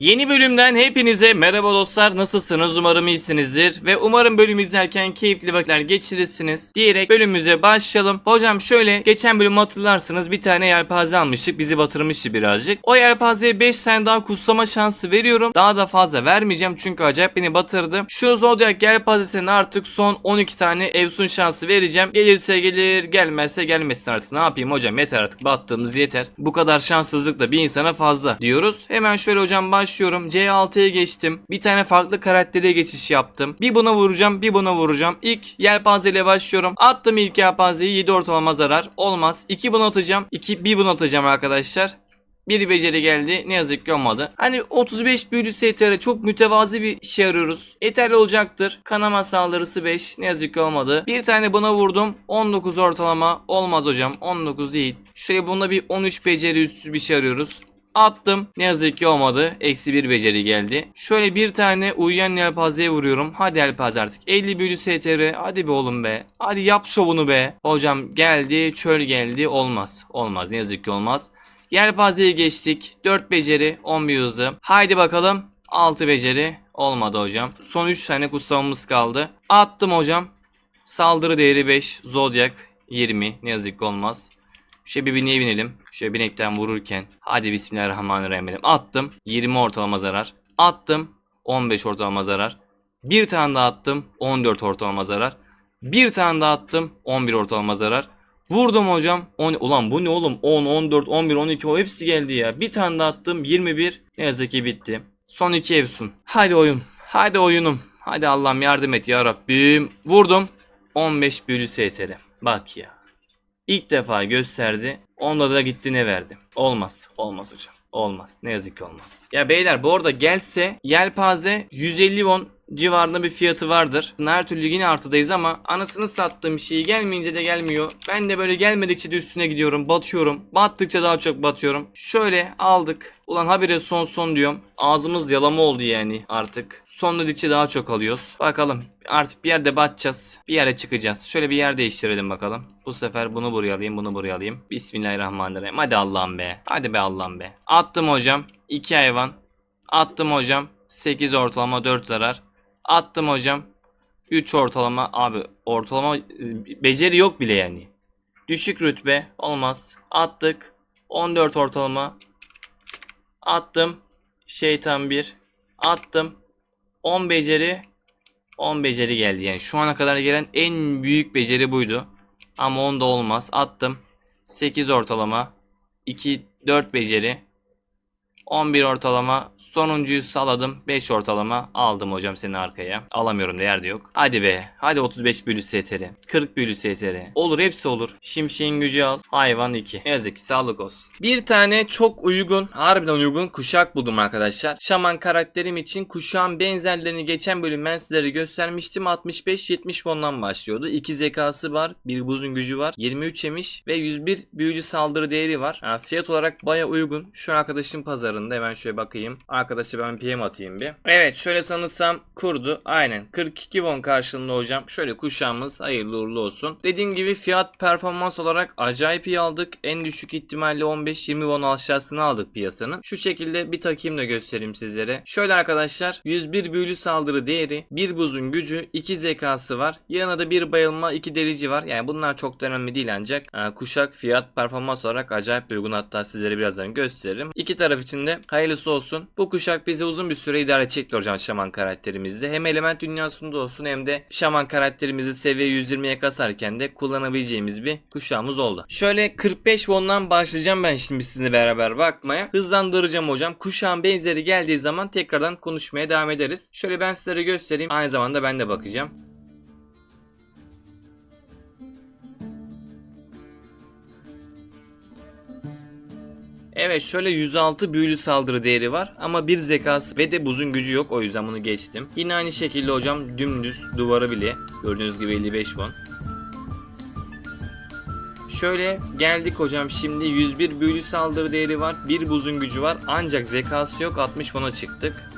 Yeni bölümden hepinize merhaba dostlar nasılsınız umarım iyisinizdir ve umarım bölüm izlerken keyifli vakitler geçirirsiniz diyerek bölümümüze başlayalım. Hocam şöyle geçen bölüm hatırlarsınız bir tane yelpaze almıştık bizi batırmıştı birazcık. O yelpazeye 5 tane daha kuslama şansı veriyorum daha da fazla vermeyeceğim çünkü acayip beni batırdı. Şu Zodiac yelpazesine artık son 12 tane Evsun şansı vereceğim. Gelirse gelir gelmezse gelmesin artık ne yapayım hocam yeter artık battığımız yeter. Bu kadar şanssızlık da bir insana fazla diyoruz. Hemen şöyle hocam başlıyorum. C6'ya geçtim. Bir tane farklı karaktere geçiş yaptım. Bir buna vuracağım, bir buna vuracağım. İlk yelpaze ile başlıyorum. Attım ilk yelpazeyi 7 ortalama zarar. Olmaz. 2 bunu atacağım. 2 bir bunu atacağım arkadaşlar. Bir beceri geldi. Ne yazık ki olmadı. Hani 35 büyülü STR çok mütevazi bir şey arıyoruz. Yeterli olacaktır. Kanama saldırısı 5. Ne yazık ki olmadı. Bir tane buna vurdum. 19 ortalama. Olmaz hocam. 19 değil. Şöyle bunda bir 13 beceri üstü bir şey arıyoruz. Attım. Ne yazık ki olmadı. Eksi bir beceri geldi. Şöyle bir tane uyuyan yelpazeye vuruyorum. Hadi yelpaze artık. 50 büyülü STR. Hadi be oğlum be. Hadi yap şovunu be. Hocam geldi. Çöl geldi. Olmaz. Olmaz. Ne yazık ki olmaz. Yelpazeye geçtik. 4 beceri. 11 hızı. Haydi bakalım. 6 beceri. Olmadı hocam. Son 3 tane kutsamamız kaldı. Attım hocam. Saldırı değeri 5. Zodiac 20. Ne yazık ki olmaz. Şöyle bir bineğe binelim. Şöyle binekten vururken. Hadi bismillahirrahmanirrahim. dedim. Attım. 20 ortalama zarar. Attım. 15 ortalama zarar. Bir tane daha attım. 14 ortalama zarar. Bir tane daha attım. 11 ortalama zarar. Vurdum hocam. 10, ulan bu ne oğlum? 10, 14, 11, 12 o hepsi geldi ya. Bir tane daha attım. 21. Ne yazık ki bitti. Son iki evsun. Hadi oyun. Hadi oyunum. Hadi Allah'ım yardım et ya Rabbim. Vurdum. 15 büyülü STR. Bak ya. İlk defa gösterdi. Onda da gitti ne verdi. Olmaz. Olmaz hocam. Olmaz. Ne yazık ki olmaz. Ya beyler bu arada gelse yelpaze 150 won civarında bir fiyatı vardır. Her türlü yine artıdayız ama anasını sattığım şeyi gelmeyince de gelmiyor. Ben de böyle gelmedikçe de üstüne gidiyorum. Batıyorum. Battıkça daha çok batıyorum. Şöyle aldık. Ulan habire son son diyorum. Ağzımız yalama oldu yani artık. Son dedikçe daha çok alıyoruz. Bakalım artık bir yerde batacağız. Bir yere çıkacağız. Şöyle bir yer değiştirelim bakalım. Bu sefer bunu buraya alayım, bunu buraya alayım. Bismillahirrahmanirrahim. Hadi Allah'ım be. Hadi be Allah'ım be. Attım hocam. 2 hayvan. Attım hocam. 8 ortalama 4 zarar. Attım hocam. 3 ortalama. Abi ortalama e, beceri yok bile yani. Düşük rütbe. Olmaz. Attık. 14 ortalama. Attım. Şeytan 1. Attım. 10 beceri. 10 beceri geldi yani. Şu ana kadar gelen en büyük beceri buydu. Ama 10 da olmaz. Attım. 8 ortalama. 2 4 beceri. 11 ortalama. Sonuncuyu saladım. 5 ortalama. Aldım hocam seni arkaya. Alamıyorum da yerde yok. Hadi be. Hadi 35 bölü STR. 40 bölü STR. Olur hepsi olur. Şimşeğin gücü al. Hayvan 2. Ne yazık ki sağlık olsun. Bir tane çok uygun, harbiden uygun kuşak buldum arkadaşlar. Şaman karakterim için kuşağın benzerlerini geçen bölüm ben sizlere göstermiştim. 65-70 fondan başlıyordu. 2 zekası var. Bir buzun gücü var. 23 yemiş ve 101 büyülü saldırı değeri var. Ha, fiyat olarak baya uygun. Şu arkadaşın pazarında hemen şöyle bakayım. Arkadaşı ben PM atayım bir. Evet şöyle sanırsam kurdu. Aynen 42 won karşılığında hocam. Şöyle kuşağımız hayırlı uğurlu olsun. Dediğim gibi fiyat performans olarak acayip iyi aldık. En düşük ihtimalle 15-20 won aşağısına aldık piyasanın. Şu şekilde bir takayım da göstereyim sizlere. Şöyle arkadaşlar 101 büyülü saldırı değeri, bir buzun gücü, 2 zekası var. Yanına da bir bayılma, 2 delici var. Yani bunlar çok da önemli değil ancak e, kuşak fiyat performans olarak acayip uygun. Hatta sizlere birazdan gösteririm. İki taraf için de hayırlısı olsun. Bu kuşak bizi uzun bir süre idare edecektir hocam şaman karakterimizde. Hem element dünyasında olsun hem de şaman karakterimizi seviye 120'ye kasarken de kullanabileceğimiz bir kuşağımız oldu. Şöyle 45 won'dan başlayacağım ben şimdi sizinle beraber bakmaya. Hızlandıracağım hocam. Kuşağın benzeri geldiği zaman tekrardan konuşmaya devam ederiz. Şöyle ben sizlere göstereyim. Aynı zamanda ben de bakacağım. Evet şöyle 106 büyülü saldırı değeri var ama bir zekası ve de buzun gücü yok o yüzden bunu geçtim. Yine aynı şekilde hocam dümdüz duvarı bile gördüğünüz gibi 55 won. Şöyle geldik hocam şimdi 101 büyülü saldırı değeri var. Bir buzun gücü var ancak zekası yok 60 won'a çıktık.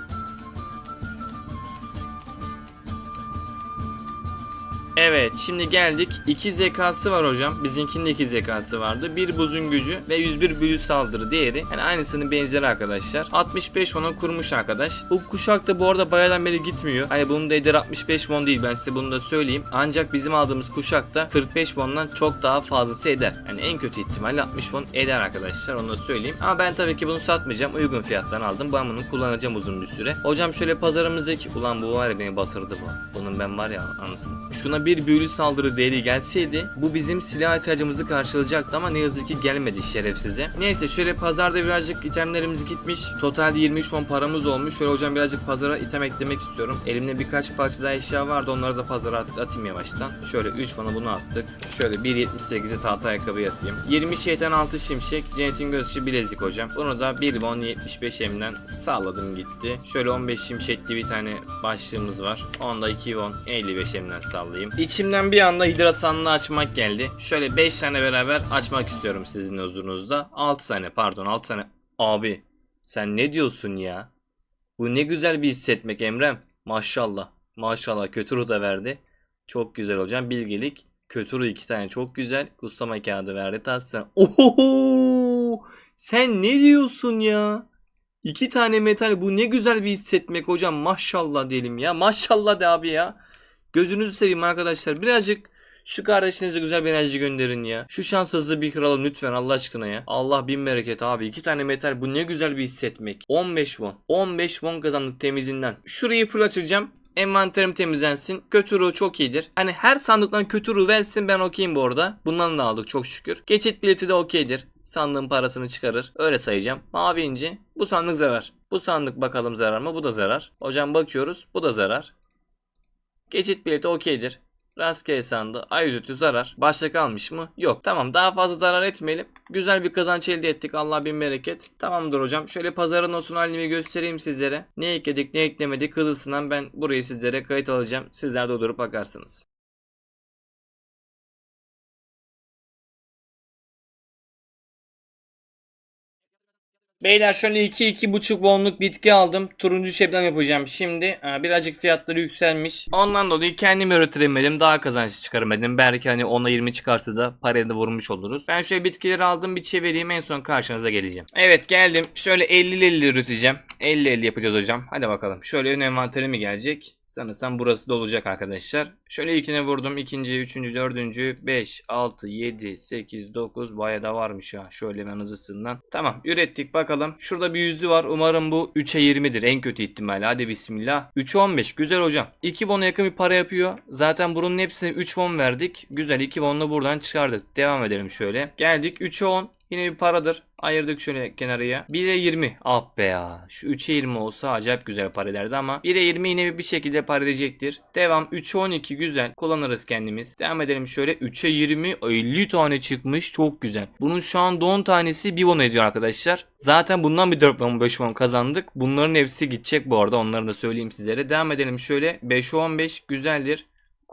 Şimdi geldik. 2 zekası var hocam. Bizimkinin de 2 zekası vardı. Bir buzun gücü ve 101 büyü saldırı değeri. Yani aynısının benzeri arkadaşlar. 65 ona kurmuş arkadaş. Bu kuşak da bu arada bayağıdan beri gitmiyor. Hani bunun da ederi 65 won değil ben size bunu da söyleyeyim. Ancak bizim aldığımız kuşakta 45 won'dan çok daha fazlası eder. Yani en kötü ihtimalle 60 won eder arkadaşlar onu da söyleyeyim. Ama ben tabii ki bunu satmayacağım. Uygun fiyattan aldım. Ben bunu kullanacağım uzun bir süre. Hocam şöyle pazarımızdaki ulan bu var ya beni batırdı bu. Bunun ben var ya anasını. Şuna bir büyülü saldırı değeri gelseydi bu bizim silah ihtiyacımızı karşılayacaktı ama ne yazık ki gelmedi şerefsize. Neyse şöyle pazarda birazcık itemlerimiz gitmiş. Totalde 23 won paramız olmuş. Şöyle hocam birazcık pazara item eklemek istiyorum. Elimde birkaç parça daha eşya vardı. Onları da pazara artık atayım yavaştan. Şöyle 3 won'a bunu attık. Şöyle 1.78'e tahta ayakkabı atayım. 20 şeytan altı şimşek. Cennetin göz içi bilezik hocam. Bunu da 1 won 75 emden sağladım gitti. Şöyle 15 şimşekli bir tane başlığımız var. Onda 2 won 55 emden sallayayım. İçimden bir anda hidrasanlı açmak geldi. Şöyle 5 tane beraber açmak istiyorum sizin huzurunuzda. 6 tane pardon 6 tane. Abi sen ne diyorsun ya? Bu ne güzel bir hissetmek Emrem. Maşallah. Maşallah kötü ruh da verdi. Çok güzel hocam. Bilgelik. Kötü ruh iki tane çok güzel. Kuslama kağıdı verdi. Tahsin. Oho! Sen ne diyorsun ya? İki tane metal bu ne güzel bir hissetmek hocam. Maşallah diyelim ya. Maşallah de abi ya. Gözünüzü seveyim arkadaşlar. Birazcık şu kardeşinize güzel bir enerji gönderin ya. Şu şans hızlı bir kralım lütfen Allah aşkına ya. Allah bin bereket abi. iki tane metal bu ne güzel bir hissetmek. 15 won. 15 won kazandık temizinden. Şurayı full açacağım. Envanterim temizlensin. Kötü ruh çok iyidir. Hani her sandıktan kötü ruh versin ben okeyim bu arada. Bundan da aldık çok şükür. Geçit bileti de okeydir. Sandığın parasını çıkarır. Öyle sayacağım. Mavi inci. Bu sandık zarar. Bu sandık bakalım zarar mı? Bu da zarar. Hocam bakıyoruz. Bu da zarar. Geçit bileti okeydir. Rastgele sandı. Ayüzütü zarar. Başka kalmış mı? Yok. Tamam daha fazla zarar etmeyelim. Güzel bir kazanç elde ettik. Allah bin bereket. Tamamdır hocam. Şöyle pazarın olsun halini göstereyim sizlere. Ne ekledik ne eklemedik hızlısından ben burayı sizlere kayıt alacağım. Sizler de durup bakarsınız. Beyler şöyle 2-2,5 wonluk bitki aldım. Turuncu şebnem yapacağım şimdi. Aa, birazcık fiyatları yükselmiş. Ondan dolayı kendim üretemedim. Daha kazanç çıkaramadım. Belki hani 10'a 20 çıkarsa da parayı da vurmuş oluruz. Ben şöyle bitkileri aldım bir çevireyim. En son karşınıza geleceğim. Evet geldim. Şöyle 50-50 üreteceğim. 50-50 yapacağız hocam. Hadi bakalım. Şöyle ön envanteri mi gelecek? Sanırsam burası da olacak arkadaşlar. Şöyle ilkine vurdum. ikinci, üçüncü, dördüncü, 5, 6, 7, 8, 9. Baya da varmış ha. Şöyle ben hızlısından. Tamam ürettik bakalım. Şurada bir yüzü var. Umarım bu 3'e 20'dir. En kötü ihtimalle. Hadi bismillah. 3'e 15. Güzel hocam. 2 won'a yakın bir para yapıyor. Zaten bunun hepsine 3 won verdik. Güzel 2 won'la buradan çıkardık. Devam edelim şöyle. Geldik 3'e 10. Yine bir paradır. Ayırdık şöyle kenarıya. 1'e 20. Ah be ya. Şu 3'e 20 olsa acayip güzel para ederdi ama 1'e 20 yine bir şekilde para edecektir. Devam. 3'e 12 güzel. Kullanırız kendimiz. Devam edelim şöyle. 3'e 20. 50 tane çıkmış. Çok güzel. Bunun şu an 10 tanesi 1 won ediyor arkadaşlar. Zaten bundan bir 4 won 5 won kazandık. Bunların hepsi gidecek bu arada. Onları da söyleyeyim sizlere. Devam edelim şöyle. 5'e 15 güzeldir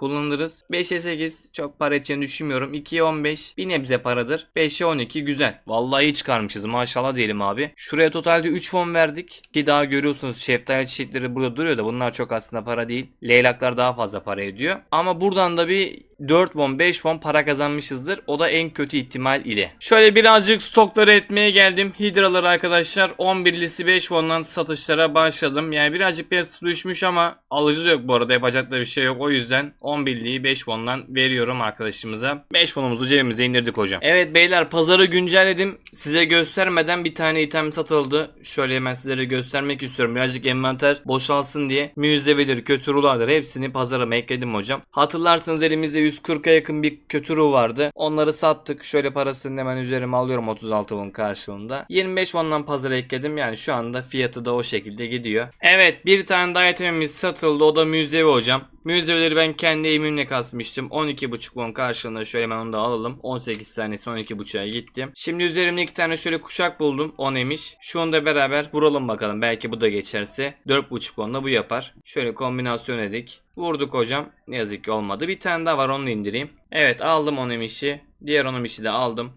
kullanırız. 5'e 8 çok para edeceğini düşünmüyorum. 2'ye 15 bir nebze paradır. 5'e 12 güzel. Vallahi iyi çıkarmışız maşallah diyelim abi. Şuraya totalde 3 fon verdik. Ki daha görüyorsunuz şeftali çiçekleri burada duruyor da bunlar çok aslında para değil. Leylaklar daha fazla para ediyor. Ama buradan da bir 4 won 5 won para kazanmışızdır. O da en kötü ihtimal ile. Şöyle birazcık stokları etmeye geldim. Hidraları arkadaşlar 11'lisi 5 won'dan satışlara başladım. Yani birazcık biraz düşmüş ama alıcı da yok bu arada yapacak da bir şey yok. O yüzden 11'liği 5 won'dan veriyorum arkadaşımıza. 5 won'umuzu cebimize indirdik hocam. Evet beyler pazarı güncelledim. Size göstermeden bir tane item satıldı. Şöyle hemen sizlere göstermek istiyorum. Birazcık envanter boşalsın diye. Müzevidir, kötü rulardır hepsini pazara ekledim hocam. Hatırlarsanız elimizde 140'a yakın bir kötü ruh vardı. Onları sattık. Şöyle parasını hemen üzerime alıyorum 36 won karşılığında. 25 won'dan pazara ekledim. Yani şu anda fiyatı da o şekilde gidiyor. Evet bir tane daha itemimiz satıldı. O da müzevi hocam. Müzevileri ben kendi elimle kasmıştım. 12.5 won karşılığında şöyle hemen onu da alalım. 18 tanesi 12.5'a gittim. Şimdi üzerimde iki tane şöyle kuşak buldum. 10 emiş. Şunu da beraber vuralım bakalım. Belki bu da geçerse. 4.5 won'la bu yapar. Şöyle kombinasyon edik. Vurduk hocam. Ne yazık ki olmadı. Bir tane daha var onu indireyim. Evet aldım 10 emişi. Diğer 10 emişi de aldım.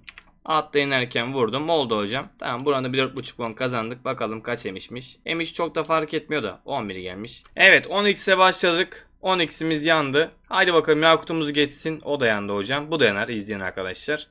Atla inerken vurdum. Oldu hocam. Tamam burada bir 4.5 won kazandık. Bakalım kaç emişmiş. Emiş çok da fark etmiyor da 11 gelmiş. Evet 10x'e başladık. 10x'imiz yandı. Haydi bakalım Yakut'umuz geçsin. O da yandı hocam. Bu da yanar izleyen arkadaşlar.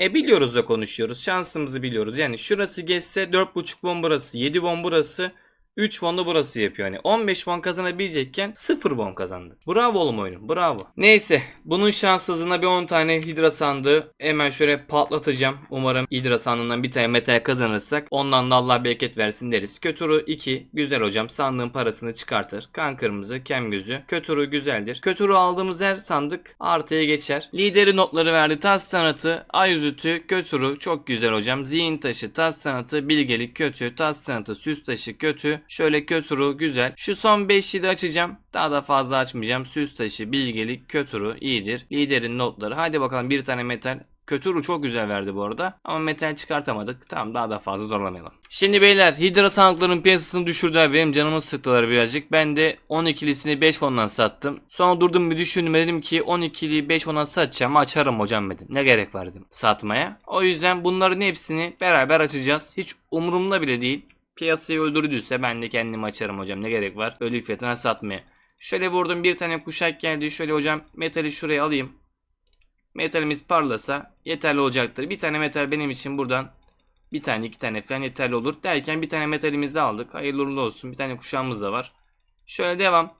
E biliyoruz da konuşuyoruz. Şansımızı biliyoruz. Yani şurası geçse 4.5 won burası, 7 won burası, 3 won da burası yapıyor. Yani 15 won kazanabilecekken 0 won kazandı. Bravo oğlum oyunum. Bravo. Neyse. Bunun şanssızlığına bir 10 tane hidra sandığı hemen şöyle patlatacağım. Umarım hidra sandığından bir tane metal kazanırsak ondan da Allah bereket versin deriz. Kötürü 2. Güzel hocam. Sandığın parasını çıkartır. Kan kırmızı, kem gözü. Kötürü güzeldir. Kötürü aldığımız her sandık artıya geçer. Lideri notları verdi. Tas sanatı, ay yüzütü, kötürü çok güzel hocam. Zihin taşı, tas sanatı, bilgelik kötü, tas sanatı, süs taşı kötü. Şöyle kötürü güzel. Şu son 5'i de açacağım. Daha da fazla açmayacağım. Süs taşı, bilgelik, kötürü iyidir. Liderin notları. Hadi bakalım bir tane metal. Kötürü çok güzel verdi bu arada. Ama metal çıkartamadık. Tamam daha da fazla zorlamayalım. Şimdi beyler Hidra sandıkların piyasasını düşürdüler. Benim canımı sıktılar birazcık. Ben de 12'lisini 5 fondan sattım. Sonra durdum bir düşündüm dedim ki 12'liyi 5 fondan satacağım açarım hocam dedim. Ne gerek var dedim satmaya. O yüzden bunların hepsini beraber açacağız. Hiç umurumda bile değil. Piyasayı öldürdüyse ben de kendim açarım hocam. Ne gerek var ölü fiyatına satmaya. Şöyle vurdum bir tane kuşak geldi. Şöyle hocam metali şuraya alayım. Metalimiz parlasa yeterli olacaktır. Bir tane metal benim için buradan bir tane iki tane falan yeterli olur. Derken bir tane metalimizi aldık. Hayırlı uğurlu olsun. Bir tane kuşağımız da var. Şöyle devam.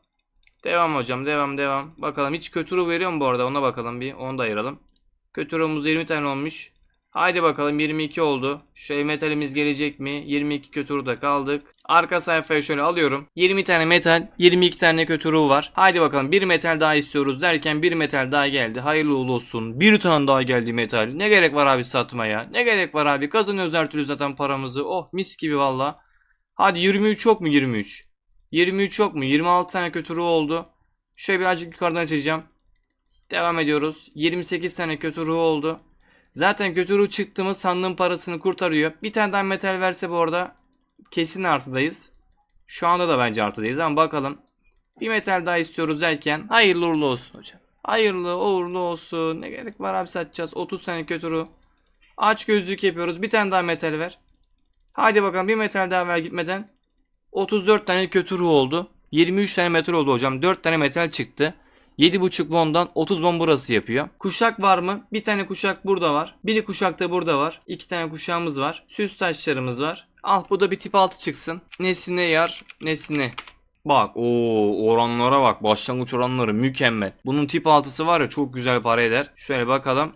Devam hocam devam devam. Bakalım hiç kötürü veriyor mu bu arada ona bakalım bir. Onu da ayıralım. Kötürümüz 20 tane olmuş. Haydi bakalım 22 oldu. Şöyle metalimiz gelecek mi? 22 kötürü de kaldık. Arka sayfaya şöyle alıyorum. 20 tane metal, 22 tane kötürü var. Haydi bakalım bir metal daha istiyoruz derken bir metal daha geldi. Hayırlı olsun. Bir tane daha geldi metal. Ne gerek var abi satmaya? Ne gerek var abi? Kazanıyoruz her türlü zaten paramızı. Oh mis gibi valla. Hadi 23 yok mu 23? 23 yok mu? 26 tane kötürü oldu. Şöyle birazcık yukarıdan açacağım. Devam ediyoruz. 28 tane kötü ruh oldu. Zaten kötü ruh çıktı mı sandığın parasını kurtarıyor. Bir tane daha metal verse bu arada kesin artıdayız. Şu anda da bence artıdayız ama bakalım. Bir metal daha istiyoruz derken hayırlı uğurlu olsun hocam. Hayırlı uğurlu olsun. Ne gerek var abi satacağız. 30 tane kötü. Aç gözlük yapıyoruz. Bir tane daha metal ver. Hadi bakalım bir metal daha ver gitmeden. 34 tane kötü ruh oldu. 23 tane metal oldu hocam. 4 tane metal çıktı. 7.5 won'dan 30 won burası yapıyor. Kuşak var mı? Bir tane kuşak burada var. Biri kuşak da burada var. İki tane kuşağımız var. Süs taşlarımız var. Al bu da bir tip 6 çıksın. Nesine yar, nesine. Bak o oranlara bak. Başlangıç oranları mükemmel. Bunun tip 6'sı var ya çok güzel para eder. Şöyle bakalım.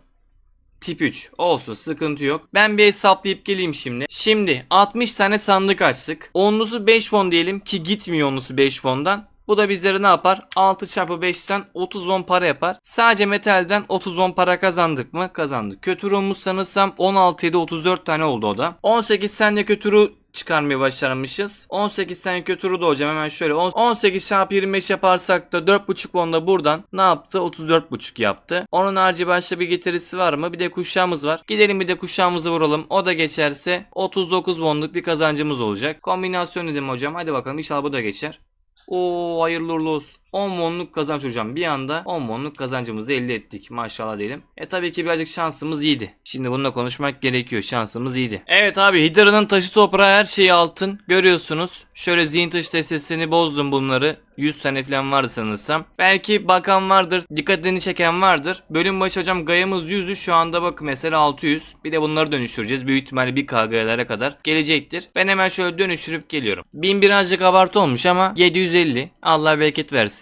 Tip 3 olsun sıkıntı yok. Ben bir hesaplayıp geleyim şimdi. Şimdi 60 tane sandık açtık. Onlusu 5 won diyelim ki gitmiyor onlusu 5 won'dan. Bu da bizlere ne yapar? 6 çarpı 5'ten 30 won para yapar. Sadece metalden 30 won para kazandık mı? Kazandık. Kötü ruhumuz sanırsam 16 7 34 tane oldu o da. 18 tane kötü ruh çıkarmaya başarmışız. 18 tane kötü ruh da hocam hemen şöyle. 18 çarpı 25 yaparsak da 4.5 won da buradan ne yaptı? 34.5 yaptı. Onun harici başka bir getirisi var mı? Bir de kuşağımız var. Gidelim bir de kuşağımızı vuralım. O da geçerse 39 wonluk bir kazancımız olacak. Kombinasyon dedim hocam. Hadi bakalım inşallah bu da geçer. Oo hayırlı uğurlu olsun. 10 wonluk kazanç hocam. Bir anda 10 wonluk kazancımızı elde ettik. Maşallah diyelim. E tabii ki birazcık şansımız iyiydi. Şimdi bununla konuşmak gerekiyor. Şansımız iyiydi. Evet abi Hidra'nın taşı toprağı her şeyi altın. Görüyorsunuz. Şöyle zihin taşı testesini bozdum bunları. 100 tane falan vardı sanırsam. Belki bakan vardır. Dikkatini çeken vardır. Bölüm başı hocam gayamız 100'ü şu anda bak mesela 600. Bir de bunları dönüştüreceğiz. Büyük ihtimalle bir kagaylara kadar gelecektir. Ben hemen şöyle dönüştürüp geliyorum. 1000 birazcık abartı olmuş ama 750. Allah bereket versin.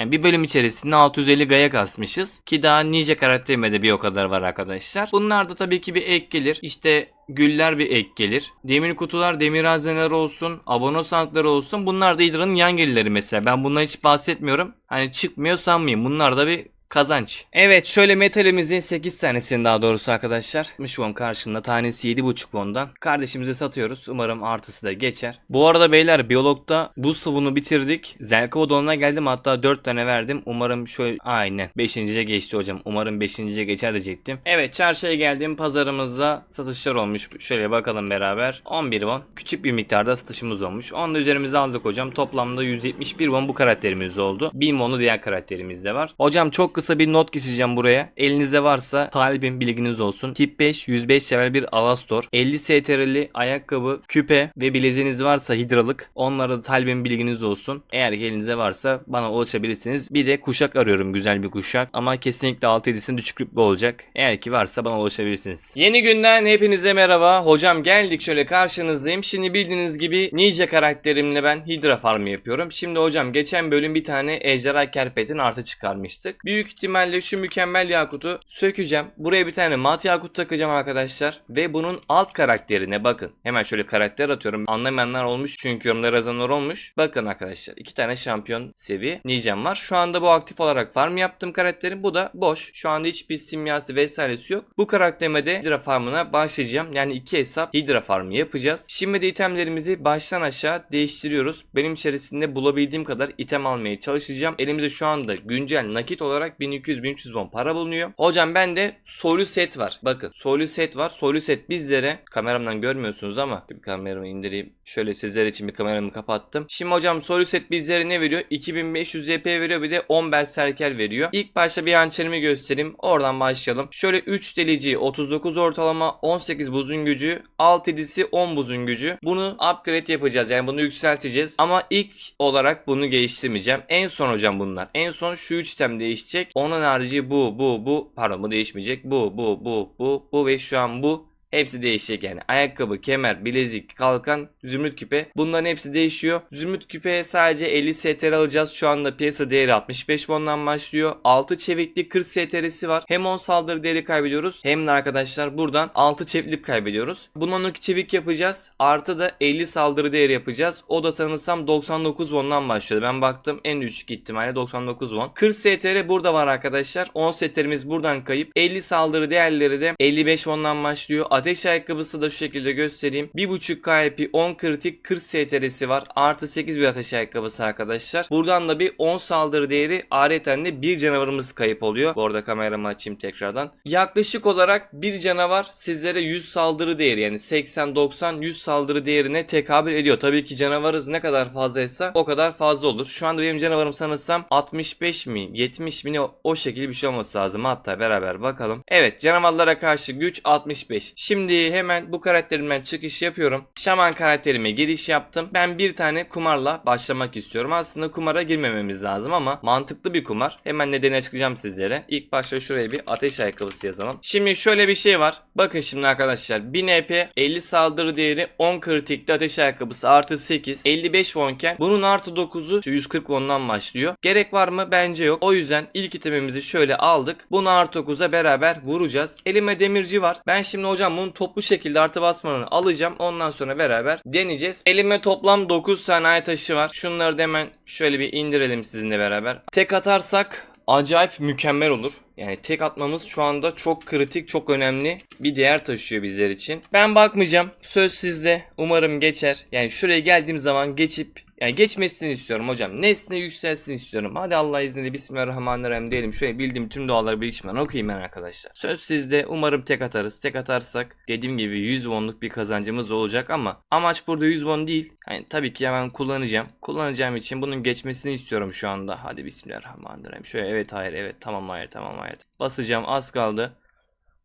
Yani bir bölüm içerisinde 650 gaya kasmışız. Ki daha nice karakterime de bir o kadar var arkadaşlar. Bunlar da tabii ki bir ek gelir. İşte güller bir ek gelir. Demir kutular, demir hazineler olsun, abone sandıkları olsun. Bunlar da Hydra'nın yan gelirleri mesela. Ben bundan hiç bahsetmiyorum. Hani çıkmıyor sanmayın. Bunlar da bir kazanç. Evet şöyle metalimizin 8 tanesini daha doğrusu arkadaşlar. 60 won karşılığında tanesi 7.5 won'dan. Kardeşimize satıyoruz. Umarım artısı da geçer. Bu arada beyler biyologda bu sabunu bitirdik. Zelkova donuna geldim hatta 4 tane verdim. Umarım şöyle aynen 5.ye geçti hocam. Umarım 5.ye geçer diyecektim. Evet çarşıya geldim. Pazarımızda satışlar olmuş. Şöyle bakalım beraber. 11 won. Küçük bir miktarda satışımız olmuş. Onu da üzerimize aldık hocam. Toplamda 171 won bu karakterimiz oldu. 1000 won'u diğer karakterimizde var. Hocam çok kısa bir not geçeceğim buraya. Elinizde varsa talibim bilginiz olsun. Tip 5 105 level bir Alastor. 50 STR'li ayakkabı, küpe ve bileziğiniz varsa hidralık. Onlara da talibim bilginiz olsun. Eğer ki elinizde varsa bana ulaşabilirsiniz. Bir de kuşak arıyorum güzel bir kuşak. Ama kesinlikle 6-7'sinin düşük rütbe olacak. Eğer ki varsa bana ulaşabilirsiniz. Yeni günden hepinize merhaba. Hocam geldik şöyle karşınızdayım. Şimdi bildiğiniz gibi Ninja karakterimle ben Hydra farmı yapıyorum. Şimdi hocam geçen bölüm bir tane ejderha kerpetin artı çıkarmıştık. Büyük ihtimalle şu mükemmel yakutu sökeceğim. Buraya bir tane mat yakut takacağım arkadaşlar. Ve bunun alt karakterine bakın. Hemen şöyle karakter atıyorum. Anlamayanlar olmuş çünkü yorumlar yazanlar olmuş. Bakın arkadaşlar iki tane şampiyon seviye Ninja'm var. Şu anda bu aktif olarak farm yaptığım karakterim. Bu da boş. Şu anda hiçbir simyası vesairesi yok. Bu karakterime de Hydra farmına başlayacağım. Yani iki hesap Hydra farmı yapacağız. Şimdi de itemlerimizi baştan aşağı değiştiriyoruz. Benim içerisinde bulabildiğim kadar item almaya çalışacağım. Elimizde şu anda güncel nakit olarak 1200-1300 won para bulunuyor. Hocam bende solu set var. Bakın solu set var. Solu set bizlere kameramdan görmüyorsunuz ama bir kameramı indireyim. Şöyle sizler için bir kameramı kapattım. Şimdi hocam solu set bizlere ne veriyor? 2500 YP veriyor bir de 10 berserker veriyor. İlk başta bir hançerimi göstereyim. Oradan başlayalım. Şöyle 3 delici 39 ortalama 18 buzun gücü 6 7'si 10 buzun gücü. Bunu upgrade yapacağız. Yani bunu yükselteceğiz. Ama ilk olarak bunu geliştirmeyeceğim. En son hocam bunlar. En son şu 3 item değişecek. Onun harici bu bu bu pardon bu değişmeyecek. Bu bu bu bu bu ve şu an bu Hepsi değişecek yani. Ayakkabı, kemer, bilezik, kalkan, zümrüt küpe. Bunların hepsi değişiyor. Zümrüt küpeye sadece 50 STR alacağız. Şu anda piyasa değeri 65 bondan başlıyor. 6 çevikli 40 STR'si var. Hem 10 saldırı değeri kaybediyoruz. Hem de arkadaşlar buradan 6 çeviklik kaybediyoruz. Bundan 12 çevik yapacağız. Artı da 50 saldırı değeri yapacağız. O da sanırsam 99 bondan başlıyordu. Ben baktım en düşük ihtimalle 99 bon. 40 STR burada var arkadaşlar. 10 STR'miz buradan kayıp. 50 saldırı değerleri de 55 bondan başlıyor. Ateş ayakkabısı da şu şekilde göstereyim. 1.5 KP 10 kritik 40 STR'si var. Artı 8 bir ateş ayakkabısı arkadaşlar. Buradan da bir 10 saldırı değeri areten de bir canavarımız kayıp oluyor. Bu arada kameramı açayım tekrardan. Yaklaşık olarak bir canavar sizlere 100 saldırı değeri yani 80 90 100 saldırı değerine tekabül ediyor. Tabii ki canavarız ne kadar fazlaysa o kadar fazla olur. Şu anda benim canavarım sanırsam 65 mi 70 mi ne o, o şekilde bir şey olması lazım. Hatta beraber bakalım. Evet canavarlara karşı güç 65. Şimdi hemen bu karakterimden çıkış yapıyorum. Şaman karakterime giriş yaptım. Ben bir tane kumarla başlamak istiyorum. Aslında kumara girmememiz lazım ama mantıklı bir kumar. Hemen nedeni açıklayacağım sizlere. İlk başta şuraya bir ateş ayakkabısı yazalım. Şimdi şöyle bir şey var. Bakın şimdi arkadaşlar 1000 EP 50 saldırı değeri 10 kritikli ateş ayakkabısı artı 8 55 wonken bunun artı 9'u 140 won'dan başlıyor. Gerek var mı? Bence yok. O yüzden ilk itemimizi şöyle aldık. Bunu artı 9'a beraber vuracağız. Elime demirci var. Ben şimdi hocam bunu toplu şekilde artı basmanını alacağım. Ondan sonra beraber deneyeceğiz. Elime toplam 9 tane ay taşı var. Şunları da hemen şöyle bir indirelim sizinle beraber. Tek atarsak acayip mükemmel olur. Yani tek atmamız şu anda çok kritik, çok önemli bir değer taşıyor bizler için. Ben bakmayacağım. Söz sizde. Umarım geçer. Yani şuraya geldiğim zaman geçip yani geçmesini istiyorum hocam. Nesne yükselsin istiyorum. Hadi Allah izniyle Bismillahirrahmanirrahim diyelim. Şöyle bildiğim tüm duaları bir içmen okuyayım ben arkadaşlar. Söz sizde. Umarım tek atarız. Tek atarsak dediğim gibi 100 wonluk bir kazancımız olacak ama amaç burada 100 won değil. Yani tabii ki hemen kullanacağım. Kullanacağım için bunun geçmesini istiyorum şu anda. Hadi Bismillahirrahmanirrahim. Şöyle evet hayır evet tamam hayır tamam hayır. Basacağım az kaldı.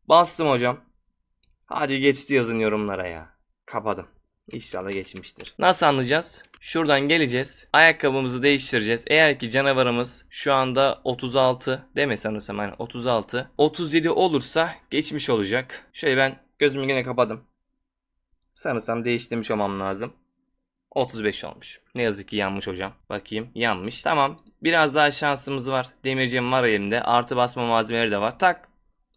Bastım hocam. Hadi geçti yazın yorumlara ya. Kapadım. İnşallah geçmiştir. Nasıl anlayacağız? Şuradan geleceğiz. Ayakkabımızı değiştireceğiz. Eğer ki canavarımız şu anda 36 değil mi sanırsam yani 36. 37 olursa geçmiş olacak. Şöyle ben gözümü yine kapadım. Sanırsam değiştirmiş olmam lazım. 35 olmuş. Ne yazık ki yanmış hocam. Bakayım yanmış. Tamam. Biraz daha şansımız var. Demircim var elimde. Artı basma malzemeleri de var. Tak.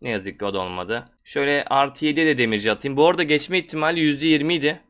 Ne yazık ki o da olmadı. Şöyle artı 7'ye de demirci atayım. Bu arada geçme ihtimali %20 idi.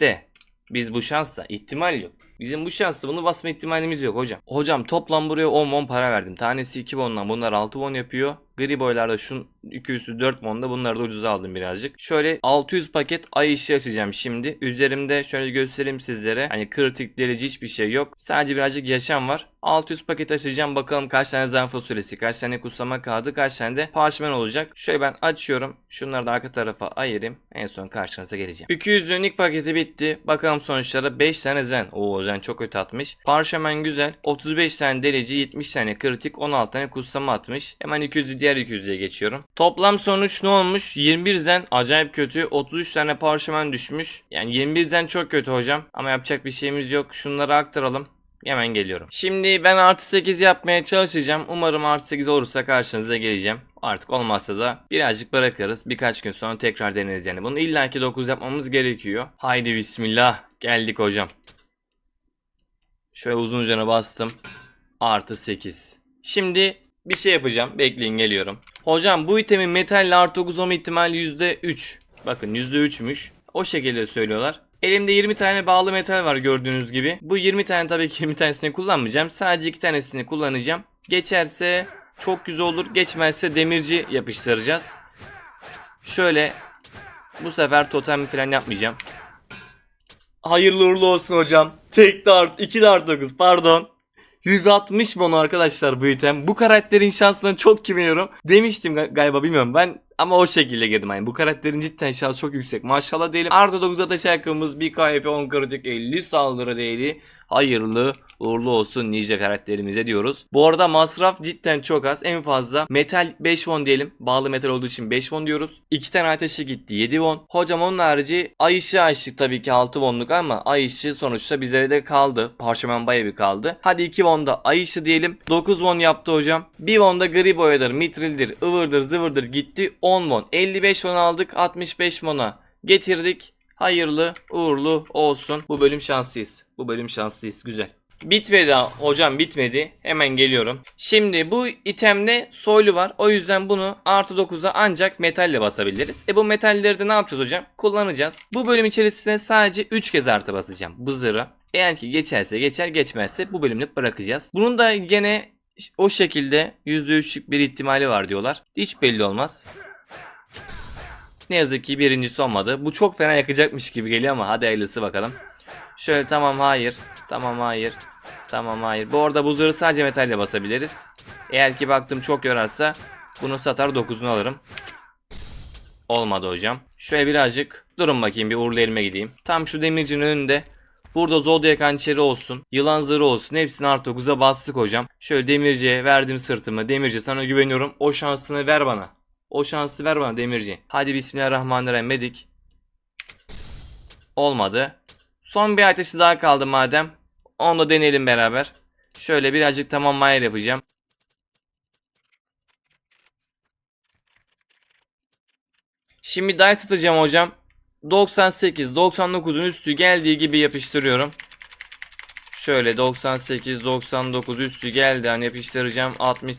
De. Biz bu şansa ihtimal yok. Bizim bu şansı bunu basma ihtimalimiz yok hocam. Hocam toplam buraya 10 won para verdim. Tanesi 2 won'dan bunlar 6 won yapıyor. Gri boylarda şun 200'ü 4 monda bunları da ucuza aldım birazcık. Şöyle 600 paket ay ışığı açacağım şimdi. Üzerimde şöyle göstereyim sizlere. Hani kritik delici hiçbir şey yok. Sadece birazcık yaşam var. 600 paket açacağım. Bakalım kaç tane zan fasulyesi, kaç tane kutsama kağıdı, kaç tane de parşömen olacak. Şöyle ben açıyorum. Şunları da arka tarafa ayırayım. En son karşınıza geleceğim. 200'lük ilk paketi bitti. Bakalım sonuçlara 5 tane zen. Oo zen çok kötü atmış. Parşömen güzel. 35 tane delici, 70 tane kritik, 16 tane kutsama atmış. Hemen 200'ü diğer 200'e geçiyorum. Toplam sonuç ne olmuş? 21 zen acayip kötü. 33 tane parşömen düşmüş. Yani 21 zen çok kötü hocam. Ama yapacak bir şeyimiz yok. Şunları aktaralım. Hemen geliyorum. Şimdi ben artı 8 yapmaya çalışacağım. Umarım artı 8 olursa karşınıza geleceğim. Artık olmazsa da birazcık bırakırız. Birkaç gün sonra tekrar deneriz yani. Bunu illaki 9 yapmamız gerekiyor. Haydi bismillah. Geldik hocam. Şöyle uzun cana bastım. Artı 8. Şimdi bir şey yapacağım. Bekleyin geliyorum. Hocam bu itemin metalle artı 9 olma ihtimali %3. Bakın %3'müş. O şekilde söylüyorlar. Elimde 20 tane bağlı metal var gördüğünüz gibi. Bu 20 tane tabii ki 20 tanesini kullanmayacağım. Sadece 2 tanesini kullanacağım. Geçerse çok güzel olur. Geçmezse demirci yapıştıracağız. Şöyle bu sefer totem falan yapmayacağım. Hayırlı uğurlu olsun hocam. Tek dart, 2 dart 9 pardon. 160 mono arkadaşlar bu item. Bu karakterin şansına çok güveniyorum. Demiştim ga- galiba bilmiyorum ben ama o şekilde girdim yani. Bu karakterin cidden şansı çok yüksek. Maşallah diyelim. Artı 9 ateş ayakkabımız 1 KP 10 kırıcık 50 saldırı değeri. Hayırlı uğurlu olsun ninja karakterimize diyoruz. Bu arada masraf cidden çok az. En fazla metal 5 won diyelim. Bağlı metal olduğu için 5 won diyoruz. 2 tane ateşi gitti 7 won. Hocam onun harici ay ışığı açtık tabii ki 6 wonluk ama ay ışığı sonuçta bize de kaldı. Parşömen bayağı bir kaldı. Hadi 2 wonda ay ışığı diyelim. 9 won yaptı hocam. 1 wonda gri boyadır, mitrildir, ıvırdır, zıvırdır gitti. 10 won. 55 won aldık. 65 won'a getirdik. Hayırlı uğurlu olsun. Bu bölüm şanslıyız. Bu bölüm şanslıyız. Güzel. Bitmedi hocam bitmedi. Hemen geliyorum. Şimdi bu itemde soylu var. O yüzden bunu artı 9'a ancak metalle basabiliriz. E bu metalleri de ne yapacağız hocam? Kullanacağız. Bu bölüm içerisinde sadece 3 kez artı basacağım. Bu zırha. Eğer ki geçerse geçer geçmezse bu bölümlük bırakacağız. Bunun da gene o şekilde %3'lük bir ihtimali var diyorlar. Hiç belli olmaz. Ne yazık ki birincisi olmadı. Bu çok fena yakacakmış gibi geliyor ama hadi hayırlısı bakalım. Şöyle tamam hayır. Tamam hayır. Tamam hayır. Bu arada bu zırhı sadece metalle basabiliriz. Eğer ki baktım çok yorarsa bunu satar 9'unu alırım. Olmadı hocam. Şöyle birazcık durun bakayım bir uğurlu elime gideyim. Tam şu demircinin önünde Burada Zodiac hançeri olsun, yılan zırhı olsun hepsini artı 9'a bastık hocam. Şöyle demirciye verdim sırtımı. Demirci sana güveniyorum. O şansını ver bana. O şansı ver bana demirci. Hadi bismillahirrahmanirrahim dedik. Olmadı. Son bir ateşi daha kaldı madem. Onu da deneyelim beraber. Şöyle birazcık tamam yapacağım. Şimdi dice atacağım hocam. 98, 99'un üstü geldiği gibi yapıştırıyorum. Şöyle 98, 99 üstü geldi hani yapıştıracağım. 60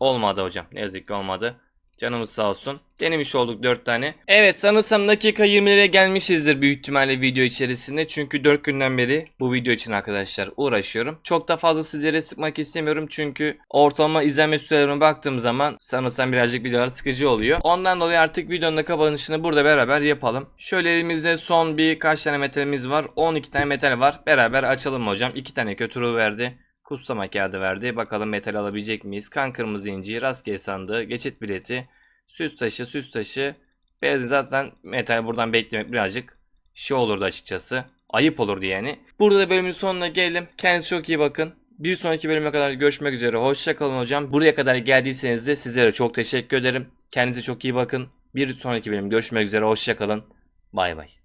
olmadı hocam. Ne yazık ki olmadı. Canımız sağ olsun. Denemiş olduk 4 tane. Evet sanırsam dakika 20'lere gelmişizdir büyük ihtimalle video içerisinde. Çünkü 4 günden beri bu video için arkadaşlar uğraşıyorum. Çok da fazla sizlere sıkmak istemiyorum. Çünkü ortalama izlenme sürelerime baktığım zaman sanırsam birazcık videolar sıkıcı oluyor. Ondan dolayı artık videonun da kapanışını burada beraber yapalım. Şöyle elimizde son bir kaç tane metalimiz var. 12 tane metal var. Beraber açalım hocam. 2 tane kötü verdi. Kutsama kağıdı verdi. Bakalım metal alabilecek miyiz? Kan kırmızı inci, rastgele sandığı, geçit bileti, süs taşı, süs taşı. Beyazın zaten metal buradan beklemek birazcık şey olurdu açıkçası. Ayıp olurdu yani. Burada da bölümün sonuna gelelim. Kendinize çok iyi bakın. Bir sonraki bölüme kadar görüşmek üzere. Hoşçakalın hocam. Buraya kadar geldiyseniz de sizlere çok teşekkür ederim. Kendinize çok iyi bakın. Bir sonraki bölüm görüşmek üzere. Hoşçakalın. Bay bay.